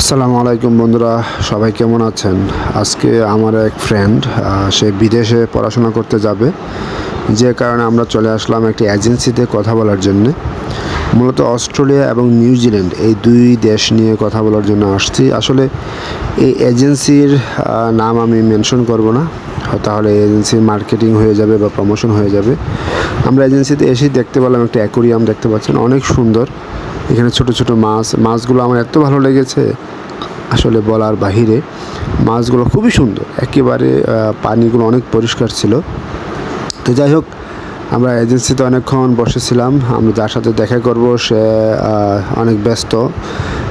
আসসালামু আলাইকুম বন্ধুরা, সবাই কেমন আছেন? আজকে আমার এক ফ্রেন্ড সে বিদেশে পড়াশোনা করতে যাবে। যে কারণে আমরা চলে আসলাম একটি এজেন্সিতে কথা বলার জন্য। মূলত অস্ট্রেলিয়া এবং নিউজিল্যান্ড এই দুই দেশ নিয়ে কথা বলার জন্য আসছি। আসলে এই এজেন্সির নাম আমি মেনশন করব না। তাহলে এজেন্সির মার্কেটিং হয়ে যাবে বা প্রমোশন হয়ে যাবে। আমরা এজেন্সিতে এসেই দেখতে পেলাম একটা অ্যাকোরিয়াম দেখতে পাচ্ছেন, অনেক সুন্দর। এখানে ছোট ছোট মাছ, মাছগুলো আমার এত ভালো লেগেছে আসলে বলার বাহিরে। মাছগুলো খুবই সুন্দর, একেবারে পানিগুলো অনেক পরিষ্কার ছিল। তো যাই হোক, আমরা এজেন্সিতে অনেকক্ষণ বসেছিলাম, আমরা যার সাথে দেখা করব, সে অনেক ব্যস্ত।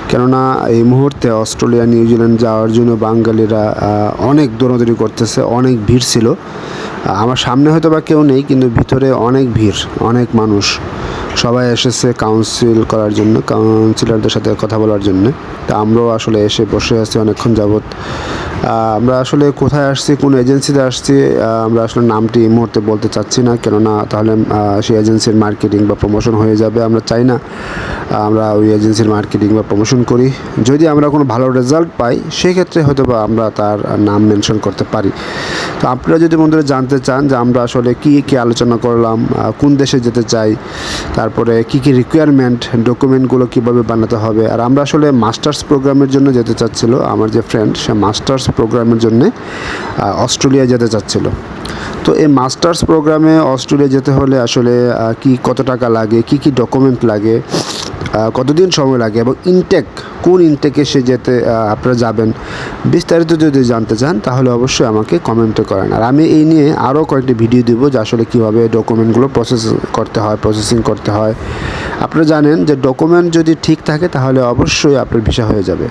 কেননা এই মুহূর্তে অস্ট্রেলিয়া নিউজিল্যান্ড যাওয়ার জন্য বাঙালিরা অনেক দৌড়াদৌড়ি করতেছে, অনেক ভিড় ছিল। আমার সামনে হয়তো বা কেউ নেই, কিন্তু ভিতরে অনেক ভিড়, অনেক মানুষ। সবাই এসেছে কাউন্সিল করার জন্য কাউন্সিলরদের সাথে কথা বলার জন্য। তা আমরাও আসলে এসে বসে আছি অনেকক্ষণ আহ, আমরা আসলে কোথায় আসছি, কোন এজেন্সিতে আসছি আমরা আসলে নামটি এই মুহূর্তে বলতে চাচ্ছি না, কেননা তাহলে সেই এজেন্সির মার্কেটিং বা প্রমোশন হয়ে যাবে, আমরা চাই না আমরা ওই এজেন্সির মার্কেটিং বা প্রমোশন করি। যদি আমরা কোনো ভালো রেজাল্ট পাই, সেক্ষেত্রে হয়তো বা আমরা তার নাম মেনশন করতে পারি। তো আপনারা যদি বন্ধুরা জানতে চান যে আমরা আসলে কী কী আলোচনা করলাম কোন দেশে যেতে চাই, তারপরে কী কী রিকোয়ারমেন্ট ডকুমেন্টগুলো কীভাবে বানাতে হবে, আর আমরা আসলে মাস্টার্স প্রোগ্রামের জন্য যেতে চাচ্ছিল, আমার যে ফ্রেন্ড সে মাস্টার্স প্রোগ্রামের জন্যে অস্ট্রেলিয়া যেতে চাচ্ছিল। তো এই মাস্টার্স প্রোগ্রামে অস্ট্রেলিয়া যেতে হলে আসলে কি কত টাকা লাগে, কি কি ডকুমেন্ট লাগে কতদিন সময় লাগে এবং ইনটেক কোন ইনটেকে সে যেতে আপনারা যাবেন, বিস্তারিত যদি জানতে চান, তাহলে অবশ্যই আমাকে কমেন্টে করেন। আর আমি এই নিয়ে আরও কয়েকটি ভিডিও দিব যে আসলে কীভাবে ডকুমেন্টগুলো প্রসেস করতে হয় প্রসেসিং করতে হয়। আপনারা জানেন যে ডকুমেন্ট যদি ঠিক থাকে, তাহলে অবশ্যই আপনার ভিসা হয়ে যাবে।